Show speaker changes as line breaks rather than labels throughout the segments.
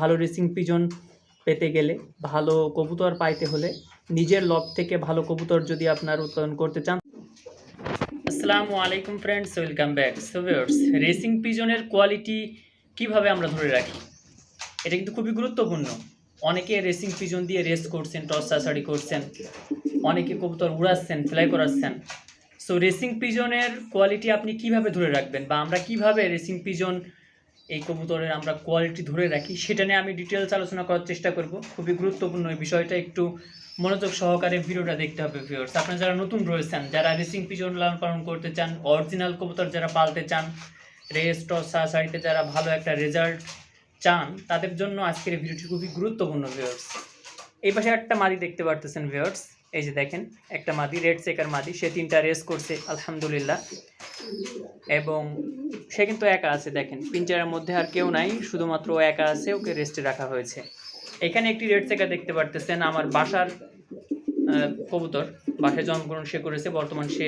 ভালো racing pigeon পেতে গেলে, ভালো কবুতর পাইতে হলে নিজের লব থেকে ভালো কবুতর যদি আপনার উৎপাদন করতে চান। আসসালামু আলাইকুম friends welcome back so viewers racing পিজনের quality কীভাবে আমরা ধরে রাখি? এটা কিন্তু খুবই গুরুত্বপূর্ণ। অনেকে রেসিং পিজন দিয়ে রেস করছেন, টস চাষাড়ি করছেন, অনেকে কবুতর উড়াচ্ছেন ফ্লাই করাচ্ছেন। সো রেসিং পিজনের কোয়ালিটি আপনি কীভাবে ধরে রাখবেন বা আমরা কীভাবে রেসিং পিজন এই কবুতরের আমরা কোয়ালিটি ধরে রাখি। সেটা নিয়ে আমি ডিটেলস আলোচনা করার চেষ্টা করব। খুবই গুরুত্বপূর্ণ এই বিষয়টা। একটু মনোযোগ সহকারে ভিডিওটা দেখতে হবে ভিউয়ার্স আপনারা যারা নতুন রয়েছেন, যারা রেসিং পিজন লালন পালন করতে চান অরিজিনাল কবুতর যারা পালতে চান রেস টস সারিতে যারা ভালো একটা রেজাল্ট চান, তাদের জন্য আজকের ভিডিওটি খুবই গুরুত্বপূর্ণ ভিউয়ার্স এই পাশে একটা মাদি দেখতে পারতেছেন ভিউয়ার্স এই যে দেখেন, একটা মাদি রেড চেকার মাদি। সে তিনটা রেস করছে, আলহামদুলিল্লাহ। এবং সে কিন্তু একা আছে, দেখেন। পিঞ্জারের মধ্যে আর কেউ নাই, শুধুমাত্র একা আছে, ওকে রেস্টে রাখা হয়েছে। এখানে একটি রেড চেকার দেখতে পারতেছেন, আমার বাসার কবুতর। বাসায় জন্মগ্রহণ সে করেছে, বর্তমান সে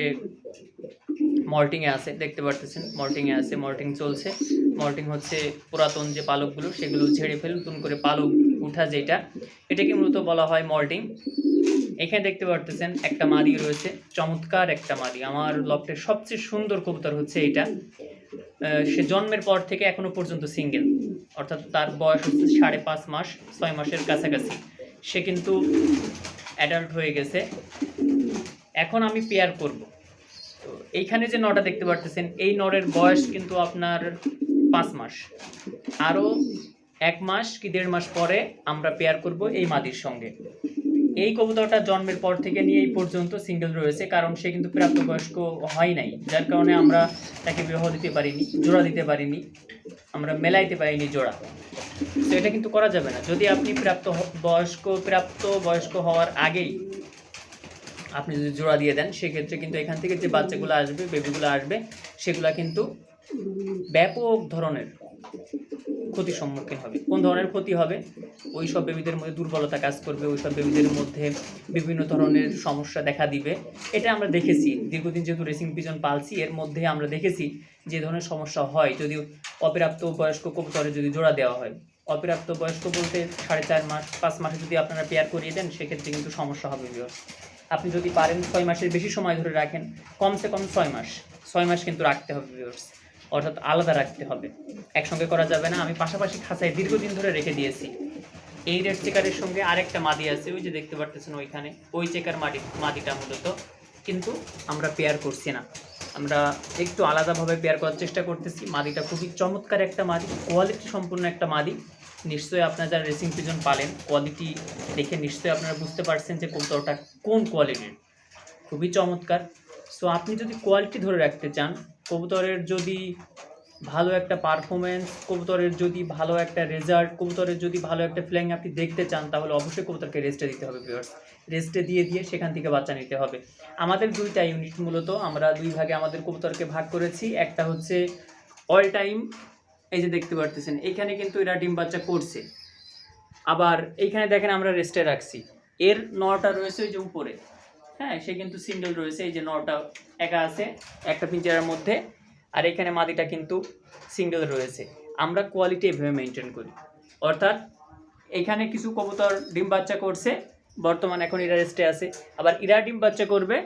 মল্টিংয়ে আছে, দেখতে পারতেছেন। মল্টিংয়ে আছে, মল্টিং চলছে। মল্টিং হচ্ছে পুরাতন যে পালকগুলো, সেগুলো ঝেড়ে ফেলে নতুন করে পালক উঠা যেটা, এটাকে মূলত বলা হয় মল্টিং। এখানে দেখতে পারতেছেন, একটা মাদি রয়েছে, চমৎকার একটা মাদি আমার লফটের সবচেয়ে সুন্দর কবুতর হচ্ছে এটা। সে জন্মের পর থেকে এখনও পর্যন্ত সিঙ্গেল অর্থাৎ তার বয়স হচ্ছে সাড়ে পাঁচ মাস, ছয় মাসের কাছাকাছি। সে কিন্তু অ্যাডাল্ট হয়ে গেছে। এখন আমি পেয়ার করব। তো এইখানে যে নটা দেখতে পারতেছেন, এই নরের বয়স কিন্তু আপনার পাঁচ মাস। আরও এক মাস কি দেড় মাস পরে আমরা পেয়ার করব এই মাদির সঙ্গে। এই কবুতরটা জন্মের পর থেকে নিয়ে এই পর্যন্ত সিঙ্গেল রয়েছে, কারণ সে কিন্তু প্রাপ্তবয়স্ক হয় নাই। যার কারণে আমরা তাকে বিবাহ দিতে পারিনি, জোড়া দিতে পারিনি, আমরা মেলাইতে পারিনি জোড়া। তো এটা কিন্তু করা যাবে না। যদি আপনি প্রাপ্ত বয়স্ক প্রাপ্ত বয়স্ক হওয়ার আগেই আপনি যদি জোড়া দিয়ে দেন, সেক্ষেত্রে কিন্তু এখান থেকে যে বাচ্চাগুলো আসবে বেবিগুলো আসবে, সেগুলা কিন্তু ব্যাপক ধরনের ক্ষতির সম্মুখীন হবে। কোন ধরনের ক্ষতি হবে? ওই সব বেবিদের মধ্যে দুর্বলতা কাজ করবে ওই সব বেবিদের মধ্যে বিভিন্ন ধরনের সমস্যা দেখা দিবে। এটা আমরা দেখেছি। দীর্ঘদিন যেহেতু রেসিং পিজন পালছি, এর মধ্যে আমরা দেখেছি যে ধরনের সমস্যা হয়। যদি অপ্রাপ্ত বয়স্ক কবুতরে যদি জোড়া দেওয়া হয়। অপ্রাপ্ত বয়স্ক বলতে সাড়ে চার মাস, পাঁচ মাসে যদি আপনারা পেয়ার করিয়ে দেন, সেক্ষেত্রে কিন্তু সমস্যা হবে। আপনি যদি পারেন ছয় মাসের বেশি সময় ধরে রাখেন, কমসে কম ছয় মাস। ছয় মাস কিন্তু রাখতে হবে ভিউয়ার্স অর্থাৎ আলাদা রাখতে হবে। একসঙ্গে করা যাবে না। আমি পাশাপাশি খাঁচায় দীর্ঘদিন ধরে রেখে দিয়েছি। এই রেড চেকারের সঙ্গে আরেকটা মাদি আছে, ওই যে দেখতে পারতেছেন ওইখানে। ওই চেকার মাটি মাদিটা মূলত। কিন্তু আমরা পেয়ার করছি না। আমরা একটু আলাদাভাবে পেয়ার করার চেষ্টা করতেছি। মাদিটা খুবই চমৎকার একটা মাদি কোয়ালিটি সম্পূর্ণ একটা মাদি। নিশ্চয়ই আপনারা যারা রেসিং পিজন পালেন কোয়ালিটি দেখে নিশ্চয়ই আপনারা বুঝতে পারছেন যে কবুতরটা কোন কোয়ালিটির খুবই চমৎকার। সো আপনি যদি কোয়ালিটি ধরে রাখতে চান, কবুতরের যদি ভালো একটা পারফরমেন্স কবুতরের যদি ভালো একটা রেজাল্ট কবুতরের যদি ভালো একটা ফ্ল্যাং আপনি দেখতে চান, তাহলে অবশ্যই কবুতরকে রেস্টে দিতে হবে ভিউয়ার্স রেস্টে দিয়ে দিয়ে সেখান থেকে বাচ্চা নিতে হবে। আমাদের দুইটা ইউনিট মূলত, আমরা দুই ভাগে আমাদের কবুতরকে ভাগ করেছি। একটা হচ্ছে অল টাইম এই যে দেখতে পারতেছেন এইখানে কিন্তু এরা ডিম বাচ্চা করছে। আবার এইখানে দেখেন আমরা রেস্টে রাখছি। এর নটা রয়েছে ওই যে উপরে। হ্যাঁ সে কিন্তু সিঙ্গেল রয়েছে, এই যে নটা একা আছে, একটা পিঞ্জারের মধ্যে। আর এখানে মাদিটা কিন্তু সিঙ্গেল রয়েছে। আমরা কোয়ালিটি এভাবে মেনটেন করি। অর্থাৎ এখানে কিছু কবুতর ডিম বাচ্চা করছে, বর্তমানে এখন এরা রেস্টে আছে। আবার এরা ডিম বাচ্চা করবে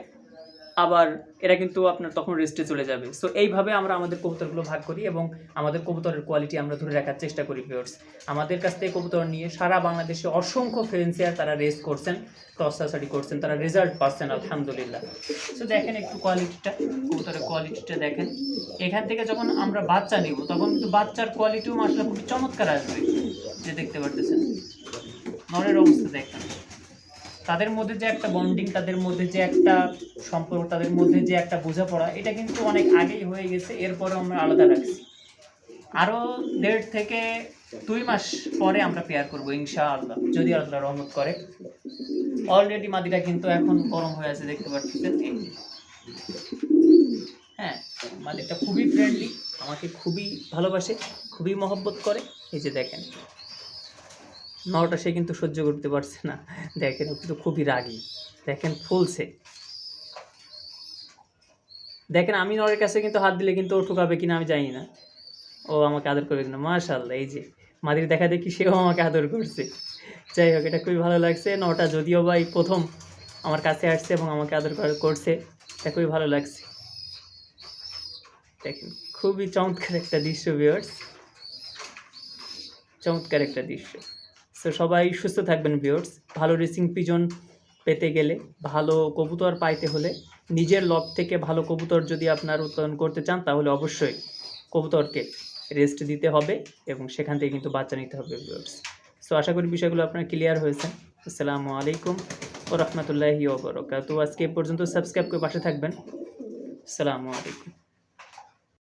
আবার এরা কিন্তু আপনার তখন রেস্টে চলে যাবে। সো এইভাবে আমরা আমাদের কবুতরগুলো ভাগ করি এবং আমাদের কবুতরের কোয়ালিটি আমরা ধরে রাখার চেষ্টা করি ভিউয়ার্স আমাদের কাছ থেকে কবুতর নিয়ে সারা বাংলাদেশে অসংখ্য ফেন্সিয়ার তারা রেস করছেন টসাসারি করছেন, তারা রেজাল্ট পাচ্ছেন, আলহামদুলিল্লাহ। সো দেখেন একটু কোয়ালিটিটা কবুতরের কোয়ালিটিটা দেখেন। এখান থেকে যখন আমরা বাচ্চা নিব, তখন কিন্তু বাচ্চার কোয়ালিটিও মাসলা খুবই চমৎকার আসবে। যে দেখতে পারতেছেন নরের অবস্থা দেখেন। তাদের মধ্যে যে একটা বন্ডিং তাদের মধ্যে যে একটা সম্পর্ক, তাদের মধ্যে যে একটা বোঝাপড়া, এটা কিন্তু অনেক আগেই হয়ে গেছে এরপরে আমরা আলাদা রাখছি। আরও দেড় থেকে দুই মাস পরে আমরা পেয়ার করব, ইনশাআল্লাহ, যদি আল্লাহ রহমত করে। অলরেডি মাদিটা কিন্তু এখন গরম হয়ে আছে, দেখতে পাচ্ছেন। হ্যাঁ মাদিটা খুবই ফ্রেন্ডলি আমাকে খুবই ভালোবাসে, খুবই মহব্বত করে। এই যে দেখেন নটা সে কিন্তু সহ্য করতে পারছে না। দেখেন কিন্তু খুবই রাগী। দেখেন, ফুলছে। দেখেন, আমি নরের কাছে কিন্তু হাত দিলে কিন্তু ও ঠুকাবে কিনা আমি জানি না। ও আমাকে আদর করবে কিনা? মাশাল্লাহ এই যে মাদির দেখা দেখি সেও আমাকে আদর করছে। যাই হোক, এটা খুবই ভালো লাগছে। নটা যদিও বা এই প্রথম আমার কাছে আসছে এবং আমাকে আদর কর- করছে, এটা খুবই ভালো লাগছে। দেখেন, খুবই চমৎকার একটা দৃশ্য ভিউয়ার্স চমৎকার একটা দৃশ্য। সো সবাই সুস্থ থাকবেন ভিউয়ার্স ভালো রেসিং পিজন পেতে গেলে, ভালো কবুতর পাইতে হলে নিজের লব থেকে ভালো কবুতর যদি আপনার উৎপাদন করতে চান, তাহলে অবশ্যই কবুতরকে রেস্ট দিতে হবে এবং সেখান থেকে কিন্তু বাচ্চা নিতে হবে ভিউয়ার্স সো আশা করি বিষয়গুলো আপনার ক্লিয়ার হয়েছে। আসসালামু আলাইকুম ও রহমতুল্লাহি ওবরকাত আজকে পর্যন্ত সাবস্ক্রাইব করে পাশে থাকবেন। আসসালামু আলাইকুম।